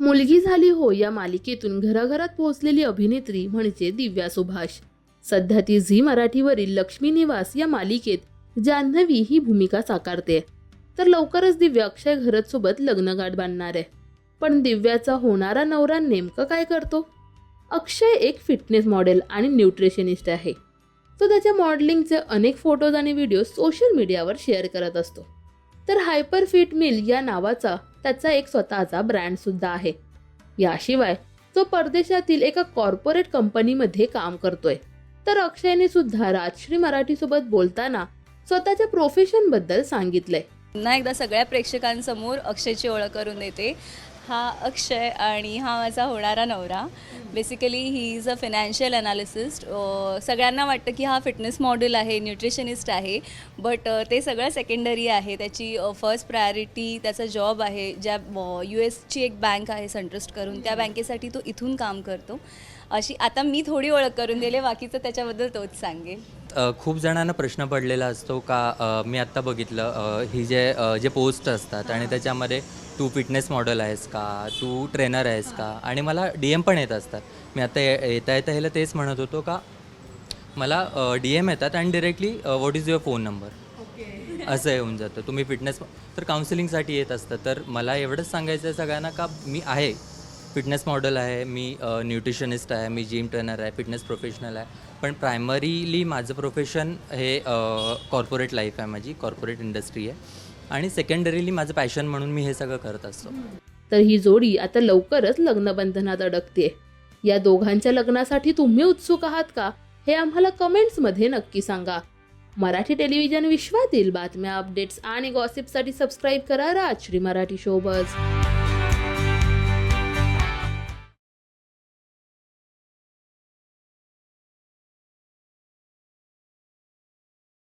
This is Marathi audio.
मुलगी झाली हो या मालिकेतून घराघरात पोहोचलेली अभिनेत्री म्हणजे दिव्या सुभाष. सध्या ती झी मराठीवरील लक्ष्मी निवास या मालिकेत जान्हवी ही भूमिका साकारते. तर लवकरच दिव्या अक्षय घरत सोबत लग्नगाठ बांधणार आहे. पण दिव्याचा होणारा नवरा नेमकं काय करतो? अक्षय एक फिटनेस मॉडेल आणि न्यूट्रिशनिस्ट आहे. तो त्याच्या मॉडेलिंगचे अनेक फोटोज आणि व्हिडिओ सोशल मीडियावर शेअर करत असतो. तर हायपर फिट मिल या नावाचा त्याचा एक स्वतःचा ब्रँड सुद्धा आहे. याशिवाय तो परदेशातील एका कॉर्पोरेट कंपनीमध्ये काम करतोय. तर अक्षयने सुद्धा राजश्री मराठीसोबत बोलताना स्वतःच्या प्रोफेशनबद्दल सांगितलंय. पुन्हा एकदा सगळ्या प्रेक्षकांसमोर अक्षयची ओळख करून देते. हा अक्षय आणि हा माझा होणारा नवरा. Basically he is a financial analyst सगळ्यांना वाटतं की हा फिटनेस मॉडेल आहे न्यूट्रिशनिस्ट आहे बट ते सगळं सेकंडरी आहे. त्याची फर्स्ट प्रायोरिटी त्याचा जॉब आहे ज्या यू एसची एक बँक आहे संट्रस्ट करून. त्या बँकेसाठी तो इथून काम करतो. अशी आता मी थोडी ओळख करून दिली बाकीचं त्याच्याबद्दल तोच सांगेल खूप जणांना प्रश्न पडलेला असतो का मी आत्ता बघितलं ही जे जे पोस्ट असतात आणि त्याच्यामध्ये तू फिटनेस मॉडेल आहेस का तू ट्रेनर आहेस का आणि मला डी एम पण येत असतात. मी आता येता येता ह्याला तेच म्हणत होतो का मला डी एम येतात आणि directly what is your phone number असं येऊन जातं. तुम्ही फिटनेस तर काउन्सिलिंगसाठी येत असतं तर मला एवढंच सांगायचं आहे सगळ्यांना का मी आहे. फिटनेस मॉडेल आहे मी न्यूट्रिशनिस्ट आहे मी जिम ट्रेनर आहे फिटनेस प्रोफेशनल आहे. पण प्रायमरीली माझं प्रोफेशन हे कॉर्पोरेट लाईफ आहे माझी कॉर्पोरेट इंडस्ट्री आहे. आणि सेकंडरीली माझं पॅशन म्हणून मी हे सगळं करत असतो. तर ही जोडी आता लवकरच लग्नबंधनात अडकते या दोघांच्या लग्नासाठी तुम्ही उत्सुक आहात का? हे आम्हाला कमेंट्समध्ये नक्की सांगा. मराठी टेलिव्हिजन विश्वातील बातम्या अपडेट्स आणि गॉसिपसाठी सबस्क्राईब करा राजश्री मराठी शोबज